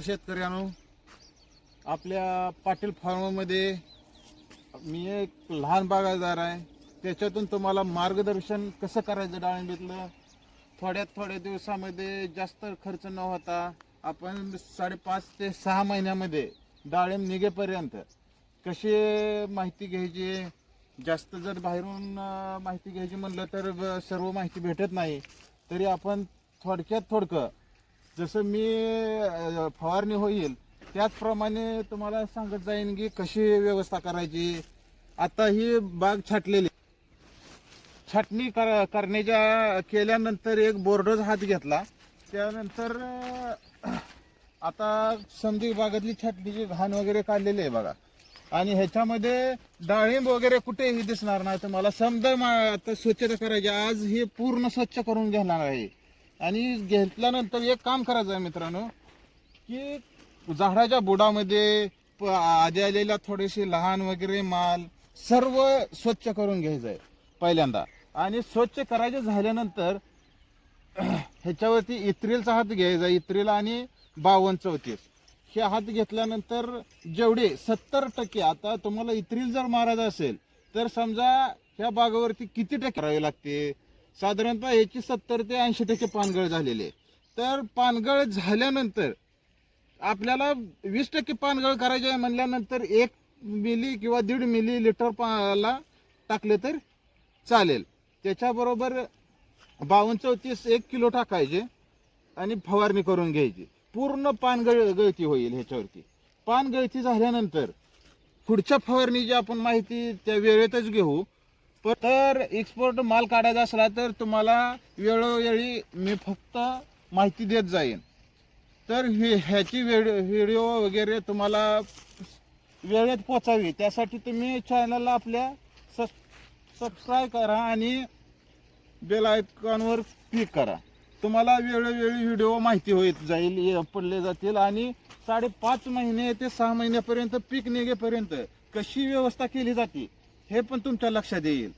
शेतकऱ्यांनो. आपल्या पाटील फार्ममध्ये मी एक लहान बागायतदार आहे. त्याच्यातून तुम्हाला मार्गदर्शन कसं करायचं डाळिंबीतलं थोड्यात थोड्या दिवसामध्ये जास्त खर्च न होता आपण साडेपाच ते सहा महिन्यामध्ये डाळिंब निघेपर्यंत कशी माहिती घ्यायची? जास्त जर बाहेरून माहिती घ्यायची म्हणलं तर सर्व माहिती भेटत नाही. तरी आपण थोडक्यात थोडकं जसं मी फवारणी होईल त्याचप्रमाणे तुम्हाला सांगत जाईन की कशी व्यवस्था करायची. आता ही बाग छाटलेली छाटणी कर करण्याच्या केल्यानंतर एक बोर्डच हात घेतला. त्यानंतर आता समजी बागातली छाटणीची घाण वगैरे काढलेली आहे बघा. आणि ह्याच्यामध्ये डाळिंब वगैरे कुठेही दिसणार नाही. तुम्हाला समजा मा- आता स्वच्छता करायची आज हे पूर्ण स्वच्छ करून घेणार आहे. आणि घेतल्यानंतर एक काम करायचं आहे मित्रांनो की झाडाच्या बुडामध्ये प- आधी आलेला थोडेसे लहान वगैरे माल सर्व स्वच्छ करून घ्यायचं आहे पहिल्यांदा. आणि स्वच्छ करायचे झाल्यानंतर ह्याच्यावरती इत्रीलचा हात घ्यायचा इत्रील आणि बावन्न चौतीस हे हात घेतल्यानंतर जेवढे सत्तर टक्के आता तुम्हाला इत्रील जर मारायचं असेल तर समजा ह्या बागावरती किती टक्के करावे लागते? साधारणतः ह्याची सत्तर ते ऐंशी टक्के पानगळ झालेली आहे. तर पानगळ झाल्यानंतर आपल्याला वीस टक्के पानगळ करायची आहे म्हणल्यानंतर एक मिली किंवा दीड मिली लिटर पाला टाकले तर चालेल. त्याच्याबरोबर बावन्न चौतीस एक किलो टाकायचे आणि फवारणी करून घ्यायची. पूर्ण पानगळ गळती होईल ह्याच्यावरती. पानगळती झाल्यानंतर पुढच्या फवारणीची आपण माहिती त्या वेळेतच घेऊ. तर एक्सपोर्ट माल काढायचा असला तर तुम्हाला वेळोवेळी मी फक्त माहिती देत जाईन. तर हे ह्याची व्हिडिओ वगैरे तुम्हाला वेळेत पोचावी. त्यासाठी तुम्ही चॅनलला आपल्या सबस्क्राईब करा आणि बेल आयकॉनवर क्लिक करा. तुम्हाला वेळोवेळी व्हिडिओ माहिती होत जाईल पडले जातील आणि साडेपाच महिने ते सहा महिन्यापर्यंत पीक निघेपर्यंत कशी व्यवस्था केली जाते? हे पण तुमच्या लक्षात येईल.